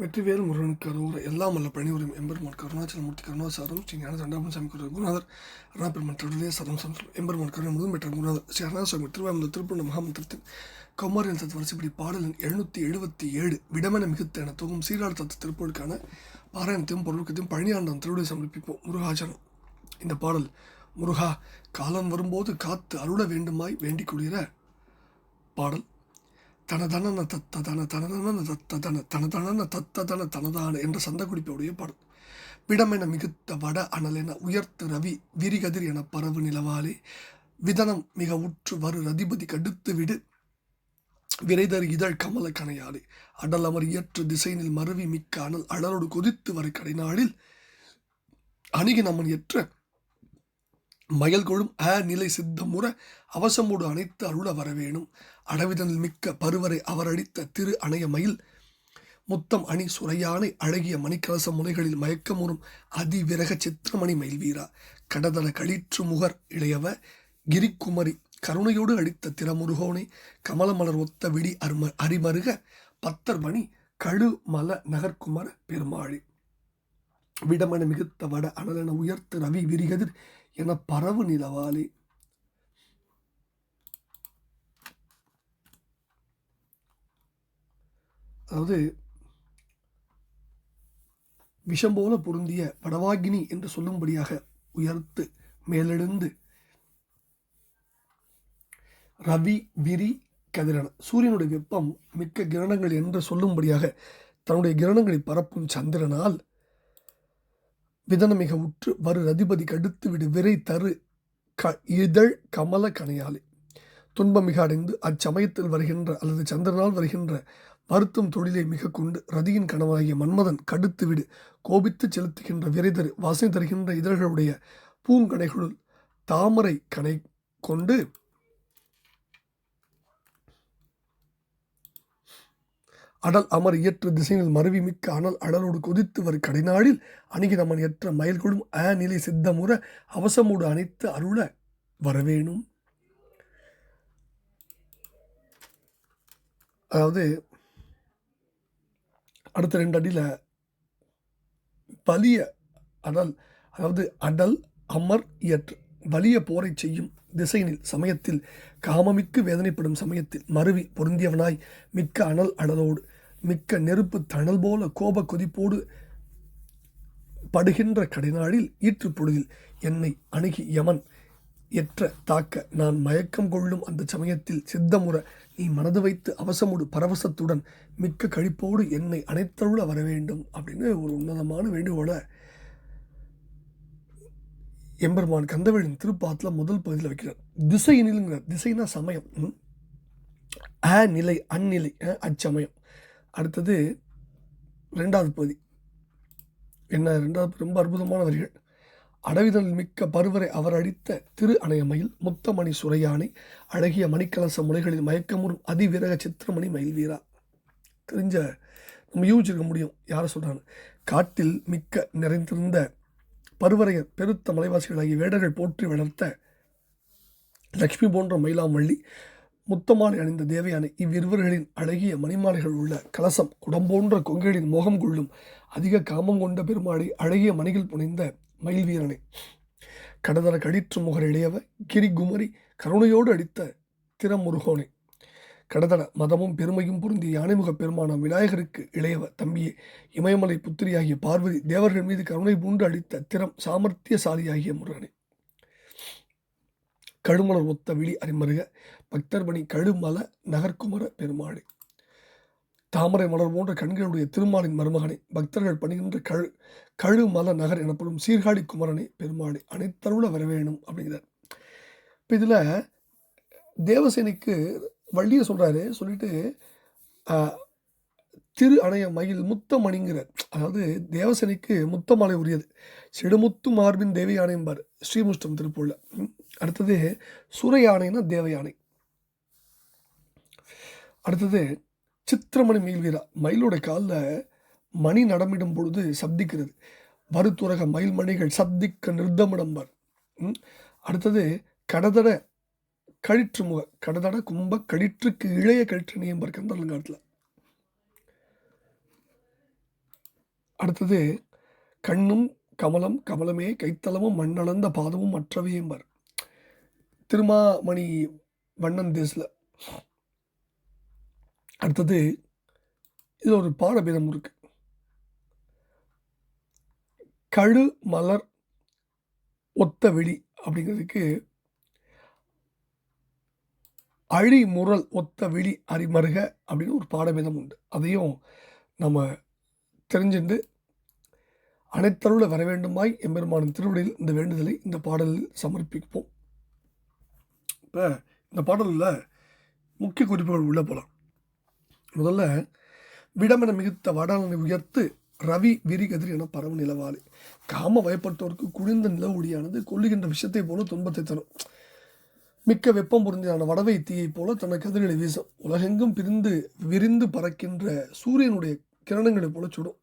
வெற்றிவேல் முருகனுக்கு அரோர எல்லாம் அல்ல பணிபுரியும் எம்பெருமான் கருணாச்சலமூர்த்தி கருணாசாரம் ஸ்ரீ ஞான தண்டாபன் சாமி குரு குருநாதர் அருணாபெருமான் தொடர்ந்தே சரம் சம்சம் எம்பெருமான் கருணை முழுவதும் பெற்ற குருநாதர் ஸ்ரீ அருணாசுவாமி திருவாமந்த திருப்பண்ண மகாமந்திரத்தின் கௌமாரியன் தத்து வரிசைப்படி பாடலின் எழுநூற்றி எழுபத்தி ஏழு விடமென மிகுத்த என தொகும் சீராள் தத்து திருப்பூருக்கான பாராயணத்தையும் பொருளுக்கத்தையும் பழனியாண்டம் திருவிடை சமர்ப்பிப்போம். முருகாச்சரம் இந்த பாடல் முருகா காலம் வரும்போது காத்து அருள வேண்டுமாய் வேண்டிக் கொள்கிற பாடல். தனதனன தத்த தன தனதன தத்த தன தனதனன தத்த தன தனதான என்ற சந்தக்குறிப்போடைய பாடல் விடமென மிகுத்த வட அனல் என உயர்த்து ரவி விரிகதிர் என பரவு நிலவாலே விதனம் மிக உற்று வரு ரதிபதி கடுத்து விடு விரைதர் இதழ் கமல கனையாலே அடல் அமர் இயற்று திசைனில் மருவி மிக்க அனல் அடலோடு கொதித்து வரை கடைநாளில் அணுகி நம்மன் எற்ற மயல்கொழும் அ நிலை சித்தமுற அவசமோடு அனைத்து அருள வரவேணும். அடவிதனில் மிக்க பருவரை அவர் திரு அணைய மயில் முத்தம் அணி சுரையானை அழகிய மணிக்கலச முனைகளில் மயக்கமுறும் அதிவிரக சித்திரமணி மயில் வீரா கடதள களிற்று முகர் இளையவ கிரிக்குமரி கருணையோடு அடித்த திறமுருகோனை கமலமலர் ஒத்த விடி அரும அரிமருக பத்தர் மணி நகர்குமர பெருமாளி. விடமன மிகுத்த வட அனலென உயர்த்து ரவி விரிகதிர் என பரவு நிலவாலே. அதாவது விஷம் போல பொருந்திய வடவாகினி என்று சொல்லும்படியாக உயர்த்து மேலெழுந்து ரவி விரி கதிரன. சூரியனுடைய வெப்பம் மிக்க கிரணங்கள் என்று சொல்லும்படியாக தன்னுடைய கிரணங்களை பரப்பும் சந்திரனால் விதனமிக உற்று வரு ரதிபதி கடுத்து விடு விரை தரு க இதழ் கமல கனையாலே துன்பம் மிக அடைந்து அச்சமயத்தில் வருகின்ற அல்லது சந்திரனால் வருகின்ற வருத்தும் தொழிலை மிக கொண்டு ரதியின் கனவாகிய மன்மதன் கடுத்து விடு கோபித்து செலுத்துகின்ற விரைதரு வாசனை தருகின்ற இதழ்களுடைய பூங்கனைகளுள் தாமரை கனை கொண்டு அடல் அமர் இயற்ற திசையில் மருவி மிக்க அனல் அடலோடு கொதித்து வரு கடைநாளில் அணுகி நமன் எற்ற மயில்கொடும் அ நிலை சித்தமுற அவசமோடு அனைத்து அருள வரவேணும். அதாவது அடுத்த ரெண்டு அடியில் வலிய அடல் அதாவது அடல் அமர் இயற்று வலிய போரை செய்யும் திசையினில் சமயத்தில் காமமிக்கு வேதனைப்படும் சமயத்தில் மருவி பொருந்தியவனாய் மிக்க அனல் அடலோடு மிக்க நெருப்பு தணல் போல கோப கொதிப்போடு படுகின்ற கடைநாளில் ஈற்று பொழுதில் என்னை அணுகி யமன் எற்ற தாக்க நான் மயக்கம் கொள்ளும் அந்த சமயத்தில் சித்தமுற நீ மனது வைத்து அவசமுடு பரவசத்துடன் மிக்க கழிப்போடு என்னை அனைத்தருள வர வேண்டும் அப்படின்னு ஒரு உன்னதமான வேண்டுகோளை எம்பெருமான் கந்தவேலின் திருப்பாத்தில் முதல் பகுதியில் வைக்கிறார். திசையினிலுங்கிற திசைனா சமயம். அ நிலை அந்நிலை அ, அச்சமயம். அடுத்தது ரெண்டாவது பகுதி. என்ன ரெண்டாவது ரொம்ப அற்புதமான வரிகள். அடவிதல் மிக்க பருவரை அவர் அடித்த திரு அணையமையில் முத்தமணி சுரையானை அழகிய மணிக்கலச முனைகளில் மயக்கமுறும் அதிவிரக சித்திரமணி மயில் வீரா தெரிஞ்ச நம்ம யூகிச்சிருக்க முடியும். யாரை சொல்கிறான்னு காட்டில் மிக்க நிறைந்திருந்த பருவரையர் பெருத்த மலைவாசிகளாகிய வேடர்கள் போற்றி வளர்த்த லக்ஷ்மி போன்ற மயிலாமல்லி முத்தமாலை அணிந்த தேவையான இவ்விருவர்களின் அழகிய மணிமாலைகள் உள்ள கலசம் குடம்போன்ற கொங்கைகளின் மோகம் கொள்ளும் அதிக காமம் கொண்ட பெருமாளை அழகிய மணிகள் புனைந்த மயில் வீரனை. கடதர கடிற்று முகர் இளையவ கிரிகுமரி கருணையோடு அடித்த திறமுருகோனை. கடதன மதமும் பெருமையும் பொருந்திய யானைமுக பெருமானாம் விநாயகருக்கு இளையவ தம்பியே இமயமலை புத்திரியாகிய பார்வதி தேவர்கள் மீது கருணை பூண்டு அளித்த திறம் சாமர்த்தியசாலியாகிய முருகனே. கழுமலர் ஒத்த விழி அறிமருக பக்தர்பணி கழுமல நகர்குமர பெருமாளே. தாமரை மலர் போன்ற கண்களுடைய திருமாலின் மருமகனை பக்தர்கள் பணிகின்ற கழு கழுமல நகர் எனப்படும் சீர்காழி குமரனை பெருமாளே அனைத்தருள வரவேணும் அப்படிங்கிறார். இப்போ இதில் தேவசேனைக்கு வள்ளியை சொல்கிறாரு சொல்லிட்டு திரு அணைய மயில் முத்தமணிங்கிறார் அதாவது தேவசேனைக்கு முத்தமாலை உரியது. செடுமுத்து மார்பின் தேவி யானைம்பார் ஸ்ரீமுஷ்டம் திருப்பூரில். அடுத்தது சுர யானைன்னா தேவ யானை. அடுத்தது சித்திரமணி மயில் வீரா. மயிலோட காலில் மணி நடமிடும் பொழுது சப்திக்கிறது. வருத்துரக மயில் மணிகள் சப்திக்க நிறுத்தமிடம்பார் ம். அடுத்தது கடதட கழிற்று முக கடதட கும்ப கழிற்றுக்கு இளைய கழிற்று நீம்பர் கந்தரலங்காட்டில் அடுத்தது கண்ணும் கமலம் கமலமே கைத்தளமும் மண்ணளந்த பாதமும் மற்றவையும்பர் திருமாமணி வண்ணன் தேசில். அடுத்தது இது ஒரு பாடபேதம் இருக்கு. கழு மலர் ஒத்த வெளி அப்படிங்கிறதுக்கு அழி முரல் ஒத்த விழி அறிமருக அப்படின்னு ஒரு பாடபேதம் உண்டு. அதையும் நம்ம தெரிஞ்சுண்டு அனைத்தருள வர வேண்டுமாய் எம்பெருமானின் திருவடியில் இந்த வேண்டுதலை இந்த பாடலில் சமர்ப்பிப்போம். இப்போ இந்த பாடலில் முக்கிய குறிப்புகள் உள்ள போகலாம் முதல்ல விடமென மிகுத்த வடலனை உயர்த்து ரவி விரிகதிர் என பரவு நிலவாளி. காம வயப்பட்டோருக்கு குளிர்ந்த நிலவுடியானது கொள்ளுகின்ற கொல்லுகின்ற விஷயத்தை போல துன்பத்தை தரும். மிக்க வெப்பம் பொருந்தியான வடவை தீயைப் போல தன்னை கதிர்களை வீசும். உலகெங்கும் பிரிந்து விரிந்து பறக்கின்ற சூரியனுடைய கிரணங்களைப் போல சுடும்.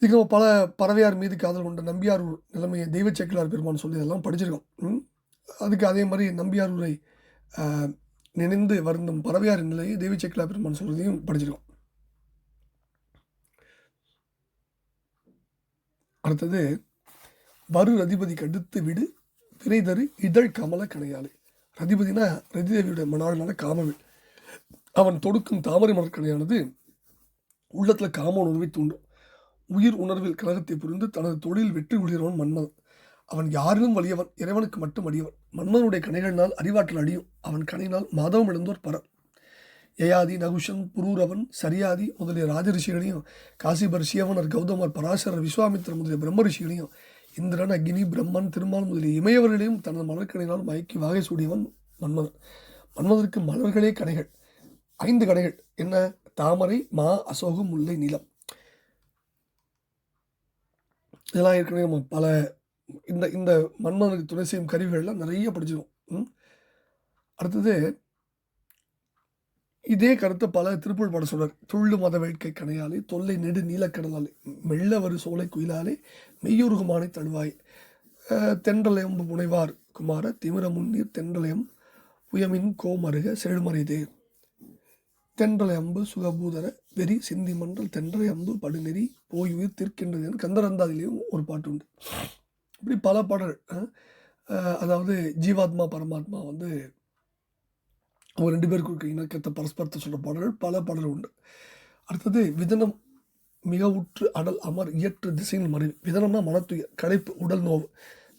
இதுக்கு நம்ம பல பறவையார் மீது காதல் கொண்ட நம்பியாரூர் நிலைமையை தெய்வச்சக்கிலார் பெருமான் சொல்லி இதெல்லாம் படிச்சிருக்கோம் அதுக்கு அதே மாதிரி நம்பியாரூரை நினைந்து வருந்தும் பறவையார் நிலையை தெய்வ பெருமான் சொல்றதையும் படிச்சிருக்கோம். அடுத்தது வரு அதிபதி கடுத்து விடு விரைதரு இதழ் கமல கணையாளி. ரதிபதினா ரதிதேவியுடைய மணாளனான காமவில். அவன் தொடுக்கும் தாமரை மலர்கணையானது உள்ளத்தில் காம உணர்வை தூண்டும். உயிர் உணர்வில் கழகத்தை புரிந்து தனது தொழில் வெற்றி கொள்கிறவன் மன்மதன் அவன் யாரிலும் வலியவன் இறைவனுக்கு மட்டும் அடியவன். மன்மதனுடைய கணைகளினால் அறிவாற்றல் அடியும் அவன் கணையினால் மாதவம் இழந்தோர் பரம் யயாதி நகுஷன் புரூரவன் சரியாதி முதலிய ராஜரிஷிகளையும் காசிபர் சியவனர் கௌதமர் பராசரர் விஸ்வாமித்திரர் முதலிய பிரம்ம ரிஷிகளையும் இந்திரன் அக்னி பிரம்மன் திருமால் முதலிய இமயவர்களையும் தனது மலர்கடைகளால் மயக்கி வாகை சூடியவன் மன்மதன். மன்மதற்கு மலர்களே கணைகள். ஐந்து கடைகள் என்ன? தாமரை மா அசோகம் முல்லை நீலம். இதெல்லாம் ஏற்கனவே நம்ம பல இந்த இந்த மன்மதனுக்கு துணை செய்யும் கருவிகள்லாம் நிறைய படிச்சிருக்கோம். ம்? அடுத்தது இதே கருத்தை பல திருப்பூர் பாட சொல்றார் துள்ளு மத வேட்கை கணையாலே தொல்லை நெடு நீலக்கடலாலே மெல்ல வரு சோலை குயிலாலே மெய்யுருகுமானை தழுவாய். தென்றலயம் புனைவார் குமார திமிர முன்னீர் தென்றலயம் புயமின் கோமருக செழுமறைதே. தென்றலை அம்பு சுகபூதர வெறி சிந்தி மன்றல் தென்றலை அம்பு படுநெறி போய் உயிர் தீர்க்கின்றது என்று கந்தரந்தாதிலையும் ஒரு பாட்டு உண்டு இப்படி பல பாடல் அதாவது ஜீவாத்மா பரமாத்மா வந்து அவங்க ரெண்டு பேருக்கு இருக்க இணக்கத்தை பரஸ்பரத்தை சொல்கிற பாடல்கள் பல பாடல்கள் உண்டு. அடுத்தது விதனம் மிக உற்று அடல் அமர் இயற்று திசையில் மறைவு விதனம்னா மனத்துய களைப்பு உடல் நோவு.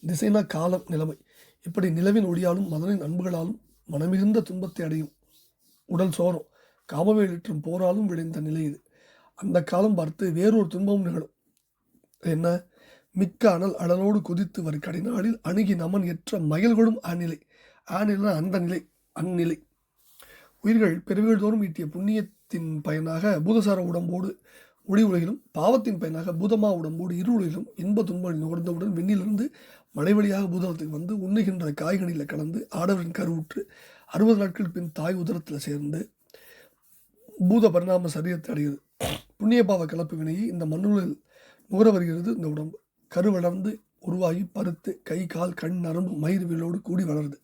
திசைனா காலம் நிலைமை. இப்படி நிலவின் ஒளியாலும் மதனின் அன்புகளாலும் மனமிகுந்த துன்பத்தை அடையும். உடல் சோறும் காமவேலிற்றும் போராலும் விளைந்த நிலை இது. அந்த காலம் பார்த்து வேறொரு துன்பமும் நிகழும். என்ன? மிக்க அனல் அடலோடு குதித்து வரும் கடிநாளில் அணுகி நமன் எற்ற மயில்களும் அந்நிலை. ஆநிலை அந்த நிலை அந்நிலை. உயிர்கள் பிறவிகள் தோறும் ஈட்டிய புண்ணியத்தின் பயனாக பூதசார உடம்போடு ஒளி உலகிலும் பாவத்தின் பயனாக பூதமா உடம்போடு இரு உலகிலும் இன்ப துன்பங்கள் நுகர்ந்தவுடன் விண்ணிலிருந்து மழை வழியாக பூதளத்துக்கு வந்து உண்ணுகின்ற காய்கனியில் கலந்து ஆடவரின் கருவுற்று அறுபது நாட்கள் பின் தாய் உதரத்தில் சேர்ந்து பூத பரிணாம சரீரத்தை அடைகிறது புண்ணிய பாவ கலப்பு வினையை இந்த மண்ணுகளில் நுகர வருகிறது. இந்த உடம்பு கரு வளர்ந்து உருவாகி பருத்து கை கால் கண் நரம்பு மயிர் வீழோடு கூடி வளருது.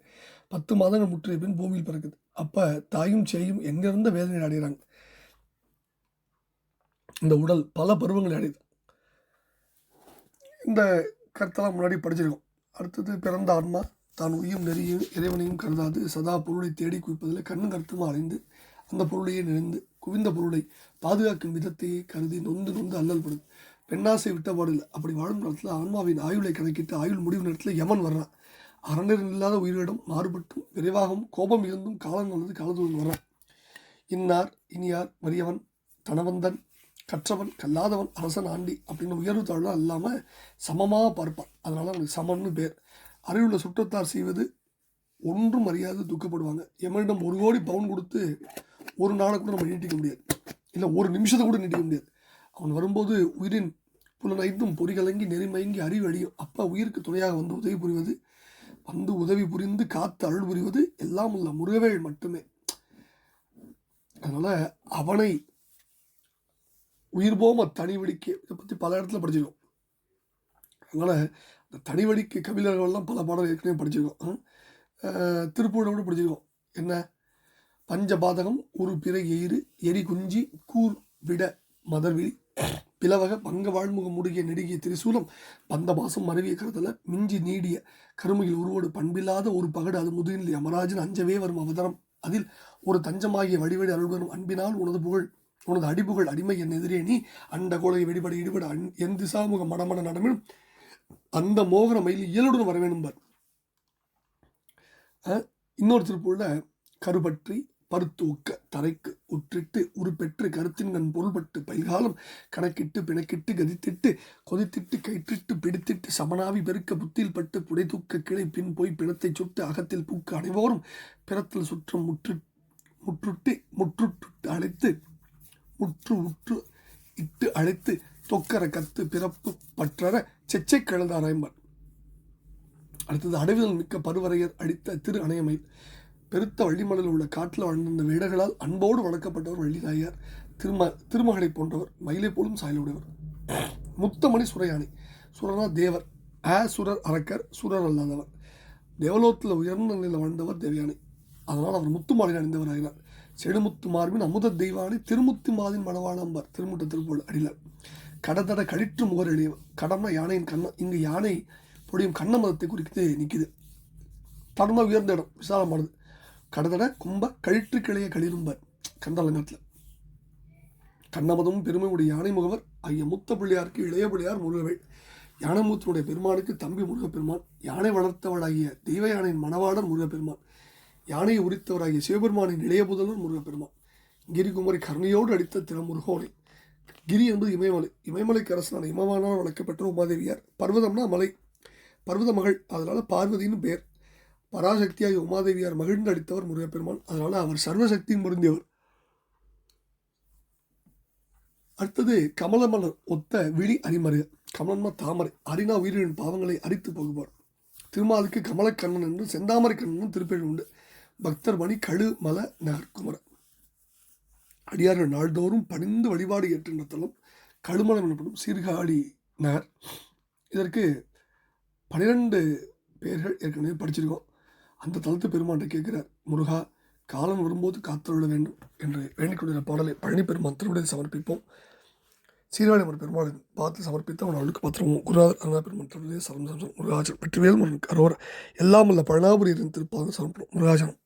பத்து மாதங்கள் முற்றிய பின் பூமியில் பிறக்குது. அப்போ தாயும் செய்யும் எங்கேருந்து வேதனை அடைகிறாங்க. இந்த உடல் பல பருவங்களை அடையுது. இந்த கருத்தெல்லாம் முன்னாடி படிச்சிருக்கோம். அடுத்தது பிறந்த ஆன்மா தான் உயும் நெறியும் இறைவனையும் கருதாது சதா பொருளை தேடி குவிப்பதில் கண்ணும் கருத்தும் அடைந்து அந்த பொருளையே நினைந்து குவிந்த பொருளை பாதுகாக்கும் விதத்தையே கருதி நொந்து நொந்து அல்லல் படுது பெண்ணாசை விட்ட பாடில்லை அப்படி வாழும் நேரத்தில் ஆன்மாவின் ஆயுளை கணக்கிட்டு ஆயுள் முடிவு நேரத்தில் யமன் வர்றான். அறநெறி இல்லாத உயிரிடம் மாறுபட்டும் விரைவாகவும் கோபம் இருந்தும் காலம் நல்லது காலத்தோடு வர. இன்னார் இனியார் வறியவன் தனவந்தன் கற்றவன் கல்லாதவன் அரசன் ஆண்டி அப்படின்னு உயர்வு தாழ்லாம் இல்லாமல் சமமாக பார்ப்பான். அதனால் அவனுக்கு சமன்னு பேர். அறிவுள்ள சுற்றத்தார் செய்வது ஒன்றும் அறியாது துக்கப்படுவாங்க. எமனிடம் ஒரு கோடி பவுன் கொடுத்து ஒரு நாளை கூட நம்ம நீட்டிக்க முடியாது. இல்லை ஒரு நிமிஷத்தை கூட நீட்டிக்க முடியாது. அவன் வரும்போது உயிரின் புலனைந்தும் பொறிகலங்கி நெறிமயங்கி அறிவு அழியும். அப்போ உயிருக்கு துணையாக வந்து உதவி புரிவது வந்து உதவி புரிந்து காத்து அருள் புரிவது எல்லாம் உள்ள முருகவேள் மட்டுமே. அதனால் அவனை உயிர் போம தனிவெடிக்க இதை பற்றி பல இடத்துல படிச்சிருக்கோம். அதனால் இந்த தனிவெடிக்க கபிலர்கள்லாம் பல பாடல் ஏற்கனவே படிச்சிருக்கோம். திருப்பூரில் கூட படிச்சிருக்கோம். என்ன? பஞ்சபாதகம் ஒரு பிறை எயிறு எரி குஞ்சி கூர் விட மதர்விழி. பிளவக பங்க வாழ்முகம் முடிய நெடுகிய திரிசூலம் பந்தபாசம் மருவிய கருதல மிஞ்சி நீடிய கருமையில் உருவோடு பண்பில்லாத ஒரு பகடு அது முதுகில் யமராஜன் அஞ்சவே வரும் அவதாரம். அதில் ஒரு தஞ்சமாகிய வடிவடி அருள்வரும் அன்பினால் உனது புகழ் உனது அடிபுகள் அடிமை என் எதிரே நீ அண்ட கோலை வெடிபட இடிபட அன் என் திசாமுக மடமட நடமிடும் அந்த மோகன மயில் இயலுடன் வர வேணும்பார் இன்னொரு கருபற்றி பருத்தூக்க தரைக்கு உற்றிட்டு உருப்பெற்று கருத்தின் கண் பொருள்பட்டு பைகாலம் கணக்கிட்டு பிணக்கிட்டு கதித்திட்டு கொதித்திட்டு கயிற்றிட்டு பிடித்திட்டு சமனாவி பெருக்க புத்தில் பட்டு புடைதூக்க கிளை பின் போய் பிணத்தை சுட்டு அகத்தில் பூக்க அனைவோரும் பிறத்தில் சுற்றம் முற்று முற்றுட்டு முற்றுட்டு அழைத்து முற்று உற்று இட்டு அழைத்து தொக்கர கத்து பிறப்பு பற்றற செச்சை கழுதாராய்மர் அடுத்தது அடவியல் மிக்க பருவரையர் அடித்த திரு அணையமை பெருத்த வள்ளிமலையில் உள்ள காட்டில் வாழ்ந்த வேடர்களால் அன்போடு வளர்க்கப்பட்டவர் வள்ளிநாயர் திரும திருமகளை போன்றவர் மயிலை போலும் சாயலுடையவர். முத்தமணி சுரையானி சுரனா தேவர் ஆ சுரர் அரக்கர் சுரர் அல்லாதவர். தேவலோகத்தில் உயர்ந்த நிலையில் வாழ்ந்தவர் தேவயானி. அதனால் அவர் முத்துமாலை அணிந்தவர் ஆகிறார் செடுமுத்து மார்பின் அமுத தெய்வானி திருமுத்து மாதின் மணவாளம்பர் திருமுட்ட திருப்பூர் அடிலர் கடதட கழிற்று முகர் எளியவர். கடம்னா யானையின் கண்ணம் இங்கு யானை பொடியும் கண்ண மதத்தை குறித்து நிற்குது. தர்ம உயர்ந்த இடம் விசாலமானது. கடதட கும்ப கழிற்று கிளைய களிரும்பர் கந்தலங்கத்தில். கண்ணமதமும் பெருமையுடைய யானை முகவர் ஐய மூத்த பிள்ளையாருக்கு இளைய பிள்ளையார் முருகவேள். யானைமூத்தனுடைய பெருமானுக்கு தம்பி முருகப்பெருமான் யானை வளர்த்தவளாகிய தெய்வ யானையின் மணவாளர் முருகப்பெருமான் யானையை உரித்தவராகிய சிவபெருமானின் இளைய புதல்வர் முருகப்பெருமான். கிரிகுமரி கருணையோடு அடித்த திருமுருகோனை கிரி என்பது இமயமலை. இமயமலைக்கு அரசனான இமவானால் வளர்க்கப்பட்ட உமாதேவியார். பர்வதம்னா மலை. பர்வத மகள். அதனால் பார்வதின்னு பேர். பராசக்தியாகி உமாதேவியார் மகிழ்ந்து அடித்தவர் முருகப்பெருமான். அதனால் அவர் சர்வசக்தியும் பொருந்தியவர். அடுத்தது கமலமலர் ஒத்த விழி அரிமருக கமலம்னா தாமரை. அரினா உயிரின் பாவங்களை அரித்து போகுவார். திருமாலுக்கு கமலக்கண்ணன் என்று செந்தாமரை கண்ணன் திருப்பேர் உண்டு. பக்தர் மணி கழு மல நகர்குமர அடியார்கள் நாள்தோறும் பணிந்து வழிபாடு ஏற்றுகின்ற தலம் கழுமலம் எனப்படும் சீர்காழி நகர். இதற்கு பனிரெண்டு பேர்கள் ஏற்கனவே படிச்சிருக்கோம். அந்த தளத்து பெருமான்கிட்ட கேட்கிறார் முருகா காலம் வரும்போது காத்தருள வேண்டும் என்று வேண்டிக்கொண்டிருந்த பாடலை பழனி பெருமான் திருவிடை சமர்ப்பிப்போம். சீராளி மறு பெருமாளை பார்த்து சமர்ப்பித்து அவன் அவளுக்கு பத்திரமும் குருநாதர் அண்ணா பெருமாள் திருவிடை சரம் சரம் முருகாச்சலம் வெற்றிவேல் முருகன் எல்லாம் உள்ள பழனாபுரி இருந்து திருப்பாக சமர்ப்பணும். முருகாச்சலம்